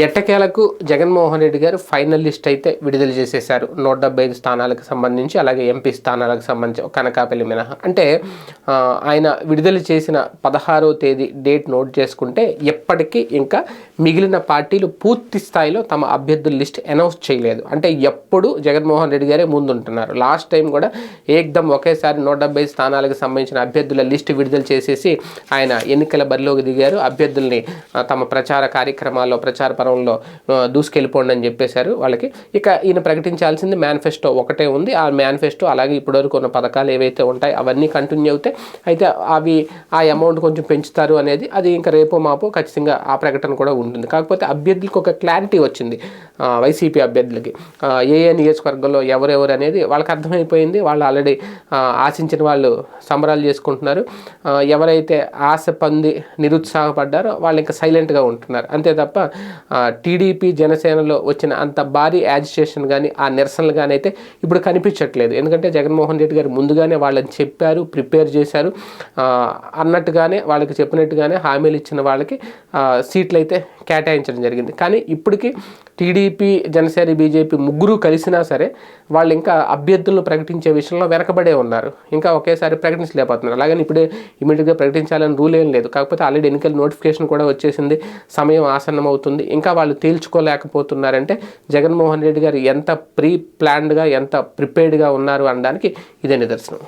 ఎట్టకేలకు జగన్మోహన్ రెడ్డి గారు final list అయితే విడుదల చేసేశారు. నూట డెబ్బై ఐదు స్థానాలకు సంబంధించి అలాగే ఎంపీ స్థానాలకు సంబంధించి కనకాపల్లి మినహా. అంటే ఆయన విడుదల చేసిన పదహారో తేదీ డేట్ నోట్ చేసుకుంటే ఎప్పటికీ ఇంకా మిగిలిన పార్టీలు పూర్తి స్థాయిలో తమ అభ్యర్థుల లిస్ట్ అనౌన్స్ చేయలేదు. అంటే ఎప్పుడు జగన్మోహన్ రెడ్డి గారే ముందుంటున్నారు. లాస్ట్ టైం కూడా ఏకదం ఒకేసారి నూట డెబ్బై స్థానాలకు సంబంధించిన అభ్యర్థుల లిస్ట్ విడుదల చేసేసి ఆయన ఎన్నికల బరిలోకి దిగారు. అభ్యర్థుల్ని తమ ప్రచార కార్యక్రమాల్లో ప్రచార పరంలో దూసుకెళ్ళిపోండి అని చెప్పేశారు వాళ్ళకి. ఇక ఈయన ప్రకటించాల్సింది మేనిఫెస్టో ఒకటే ఉంది. ఆ మేనిఫెస్టో అలాగే ఇప్పటివరకు ఉన్న పథకాలు ఏవైతే ఉంటాయి అవన్నీ కంటిన్యూ అవుతాయి అయితే అవి ఆ అమౌంట్ కొంచెం పెంచుతారు అనేది అది ఇంకా రేపు మాపు ఖచ్చితంగా ఆ ప్రకటన కూడా ఉంటుంది. కాకపోతే అభ్యర్థులకు ఒక క్లారిటీ వచ్చింది వైసీపీ అభ్యర్థులకి. ఏ ఏ నియోజకవర్గంలో ఎవరెవరు అనేది వాళ్ళకి అర్థమైపోయింది. వాళ్ళు ఆల్రెడీ ఆశించిన వాళ్ళు సంబరాలు చేసుకుంటున్నారు. ఎవరైతే ఆశ పొంది నిరుత్సాహపడ్డారో వాళ్ళు ఇంకా సైలెంట్గా ఉంటున్నారు. అంతే తప్ప టీడీపీ జనసేనలో వచ్చిన అంత భారీ యాజిటేషన్ కానీ ఆ నిరసనలు కానీ అయితే ఇప్పుడు కనిపించట్లేదు. ఎందుకంటే జగన్మోహన్ రెడ్డి గారు ముందుగానే వాళ్ళని చెప్పారు ప్రిపేర్ చేశారు. అన్నట్టుగానే వాళ్ళకి చెప్పినట్టుగానే హామీలు ఇచ్చిన వాళ్ళకి సీట్లు అయితే కేటాయించడం జరిగింది. కానీ ఇప్పటికీ టీడీపీ జనసేన బీజేపీ ముగ్గురు కలిసినా సరే వాళ్ళు ఇంకా అభ్యర్థులను ప్రకటించే విషయంలో వెనకబడే ఉన్నారు. ఇంకా ఒకేసారి ప్రకటించలేకపోతున్నారు. అలాగని ఇప్పుడే ఇమీడియట్గా ప్రకటించాలని రూల్ ఏం లేదు. కాకపోతే ఆల్రెడీ ఎన్నికల నోటిఫికేషన్ కూడా వచ్చేసింది. సమయం ఆసన్నం అవుతుంది ఇంకా వాళ్ళు తేల్చుకోలేకపోతున్నారంటే జగన్మోహన్ రెడ్డి గారు ఎంత ప్రీ ప్లాన్డ్గా ఎంత ప్రిపేర్డ్గా ఉన్నారు అనడానికి ఇదే నిదర్శనం.